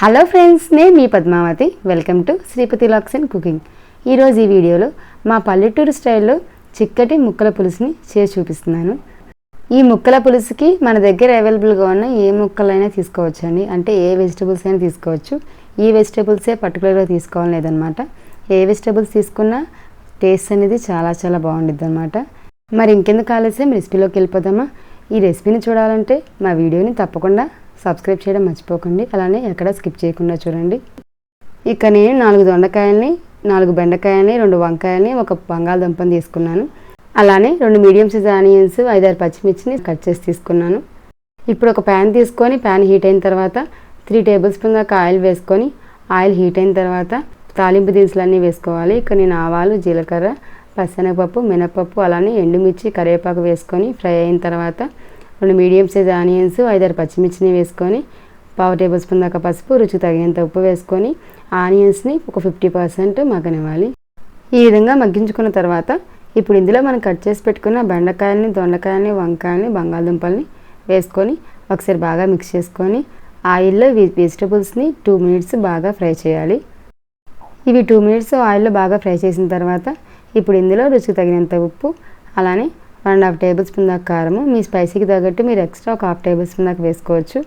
Hello friends నే మీ Padmavathi. Welcome to Sripathi locks and cooking ఈరోజు ఈ వీడియోలో మా పల్లెటూరు స్టైల్లో చిక్కటి ముక్కల పులుసుని చేసి చూపిస్తున్నాను. ఈ ముక్కల పులుసుకి మన దగ్గర అవైలబుల్గా ఉన్న ఏ ముక్కలైనా తీసుకోవచ్చు అండి అంటే ఏ వెజిటబుల్స్ అయినా తీసుకోవచ్చు. ఈ వెజిటబుల్సే పర్టికులర్గా తీసుకోవాలి లేదనమాట. ఏ వెజిటబుల్స్ తీసుకున్నా టేస్ట్ అనేది చాలా చాలా బాగుండిద్ది అనమాట మరి ఇంకెందుకు ఆలస్యం? రెసిపీలోకి వెళ్ళిపోదామా? ఈ రెసిపీని చూడాలంటే మా వీడియోని తప్పకుండా సబ్స్క్రైబ్ చేయడం మర్చిపోకండి. అలానే ఎక్కడ స్కిప్ చేయకుండా చూడండి. ఇక నేను నాలుగు దొండకాయల్ని నాలుగు బెండకాయల్ని రెండు వంకాయల్ని ఒక బంగాళదుంపని తీసుకున్నాను. అలానే రెండు మీడియం సైజ్ ఆనియన్స్ ఐదారు పచ్చిమిర్చిని కట్ చేసి తీసుకున్నాను. ఇప్పుడు ఒక ప్యాన్ తీసుకొని ప్యాన్ హీట్ అయిన తర్వాత త్రీ టేబుల్ స్పూన్ దాకా ఆయిల్ వేసుకొని ఆయిల్ హీట్ అయిన తర్వాత తాలింపు దినుసులన్నీ వేసుకోవాలి. ఇక నేను ఆవాలు జీలకర్ర పచ్చనగపప్పు మినపప్పు అలానే ఎండుమిర్చి కరివేపాకు వేసుకొని ఫ్రై అయిన తర్వాత రెండు మీడియం సైజ్ ఆనియన్స్ ఐదారు పచ్చిమిర్చిని వేసుకొని పావు టేబుల్ స్పూన్ దాకా పసుపు రుచికి తగినంత ఉప్పు వేసుకొని ఆనియన్స్ని ఒక ఫిఫ్టీ పర్సెంట్ మగ్గనివ్వాలి. ఈ విధంగా మగ్గించుకున్న తర్వాత ఇప్పుడు ఇందులో మనం కట్ చేసి పెట్టుకున్న బెండకాయలని దొండకాయలని వంకాయలని బంగాళదుంపల్ని వేసుకొని ఒకసారి బాగా మిక్స్ చేసుకొని ఆయిల్లో వెజిటబుల్స్ని టూ మినిట్స్ బాగా ఫ్రై చేయాలి. ఇవి టూ మినిట్స్ ఆయిల్లో బాగా ఫ్రై చేసిన తర్వాత ఇప్పుడు ఇందులో రుచికి తగినంత ఉప్పు అలానే one and half tablespoon దాకా కారము. మీ స్పైసీకి తగ్గట్టు మీరు ఎక్స్ట్రా ఒక హాఫ్ టేబుల్ స్పూన్ దాకా వేసుకోవచ్చు.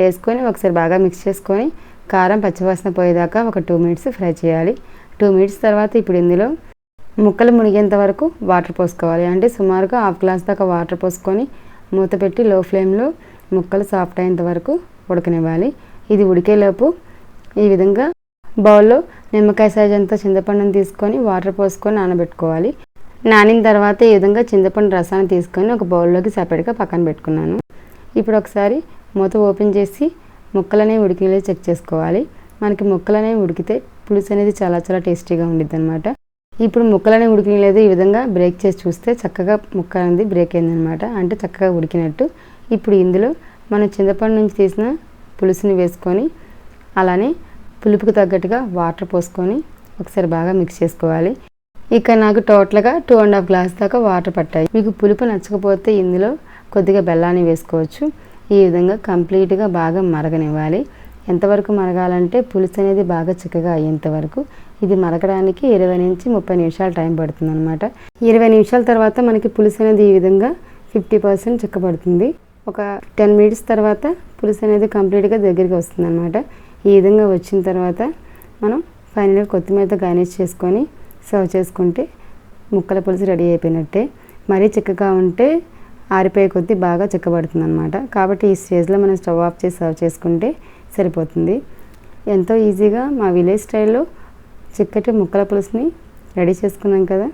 వేసుకొని ఒకసారి బాగా మిక్స్ చేసుకొని కారం పచ్చివాసన పోయేదాకా ఒక టూ మినిట్స్ ఫ్రై చేయాలి. టూ మినిట్స్ తర్వాత ఇప్పుడు ఇందులో ముక్కలు మునిగేంత వరకు వాటర్ పోసుకోవాలి. అంటే సుమారుగా హాఫ్ గ్లాస్ దాకా వాటర్ పోసుకొని మూత పెట్టి లో ఫ్లేమ్లో ముక్కలు సాఫ్ట్ అయ్యేంత వరకు ఉడకనివ్వాలి. ఇది ఉడికేలోపు ఈ విధంగా బౌల్లో నిమ్మకాయ సైజ్ అంతా చింతపండుని తీసుకొని వాటర్ పోసుకొని నానబెట్టుకోవాలి. నానిన తర్వాత ఈ విధంగా చింతపండు రసాన్ని తీసుకొని ఒక బౌల్లోకి సపరేట్గా పక్కన పెట్టుకున్నాను. ఇప్పుడు ఒకసారి మూత ఓపెన్ చేసి ముక్కలనే ఉడికినలే చెక్ చేసుకోవాలి. మనకి ముక్కలనే ఉడికితే పులుసు అనేది చాలా చాలా టేస్టీగా ఉండిద్ది అనమాట ఇప్పుడు ముక్కలనే ఉడికినలేదు ఈ విధంగా బ్రేక్ చేసి చూస్తే చక్కగా ముక్క అనేది బ్రేక్ అయిందనమాట అంటే చక్కగా ఉడికినట్టు. ఇప్పుడు ఇందులో మనం చింతపండు నుంచి తీసిన పులుసుని వేసుకొని అలానే పులుపుకు తగ్గట్టుగా వాటర్ పోసుకొని ఒకసారి బాగా మిక్స్ చేసుకోవాలి. ఇక నాకు టోటల్గా టూ అండ్ హాఫ్ గ్లాస్ దాకా వాటర్ పట్టాయి. మీకు పులుపు నచ్చకపోతే ఇందులో కొద్దిగా బెల్లాన్ని వేసుకోవచ్చు. ఈ విధంగా కంప్లీట్గా బాగా మరగనివ్వాలి. ఎంతవరకు మరగాలంటే పులుసు అనేది బాగా చిక్కగా అయ్యేంత వరకు ఇది మరగడానికి ఇరవై నుంచి ముప్పై నిమిషాలు టైం పడుతుంది అనమాట ఇరవై నిమిషాల తర్వాత మనకి పులుసు అనేది ఈ విధంగా ఫిఫ్టీ పర్సెంట్ చిక్కబడుతుంది. ఒక టెన్ మినిట్స్ తర్వాత పులుసు అనేది కంప్లీట్గా దగ్గరికి వస్తుంది అనమాట ఈ విధంగా వచ్చిన తర్వాత మనం ఫైనల్గా కొత్తిమీరతో గార్నిష్ చేసుకొని సర్వ్ చేసుకుంటే ముక్కల పులుసు రెడీ అయిపోయినట్టే. మరీ చిక్కగా ఉంటే ఆరిపోయే కొద్దీ బాగా చిక్కబడుతుంది అనమాట కాబట్టి ఈ స్టేజ్లో మనం స్టవ్ ఆఫ్ చేసి సర్వ్ చేసుకుంటే సరిపోతుంది. ఎంతో ఈజీగా మా విలేజ్ స్టైల్లో చిక్కటి ముక్కల పులుసుని రెడీ చేసుకున్నాం కదా.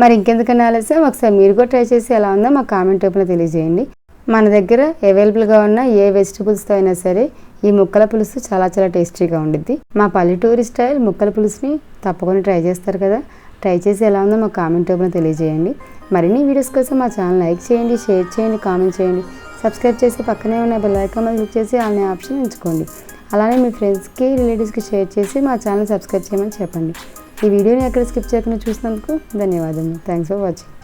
మరి ఇంకెందుకన్నా ఆలస్యం? ఒకసారి మీరు కూడా ట్రై చేసి ఎలా ఉందో మా కామెంట్ రూపంలో తెలియజేయండి. మన దగ్గర అవైలబుల్గా ఉన్న ఏ వెజిటబుల్స్తో అయినా సరే ఈ ముక్కల పులుసు చాలా చాలా టేస్టీగా ఉండిద్ది. మా పల్లెటూరి స్టైల్ ముక్కల పులుసుని తప్పకుండా ట్రై చేస్తారు కదా. ట్రై చేసి ఎలా ఉందో మా కామెంట్ రూపంలో తెలియజేయండి. మరిన్ని వీడియోస్ కోసం మా ఛానల్ లైక్ చేయండి షేర్ చేయండి కామెంట్ చేయండి. సబ్స్క్రైబ్ చేసి పక్కనే ఉన్న బెల్ ఐకాన్ క్లిక్ చేసి అనే ఆప్షన్ ఎంచుకోండి. అలానే మీ ఫ్రెండ్స్కి రిలేటివ్స్కి షేర్ చేసి మా ఛానల్ సబ్స్క్రైబ్ చేయమని చెప్పండి. ఈ వీడియోని ఎక్కడ స్కిప్ చేయకుండా చూసినందుకు ధన్యవాదాలు థ్యాంక్స్ ఫర్ వాచింగ్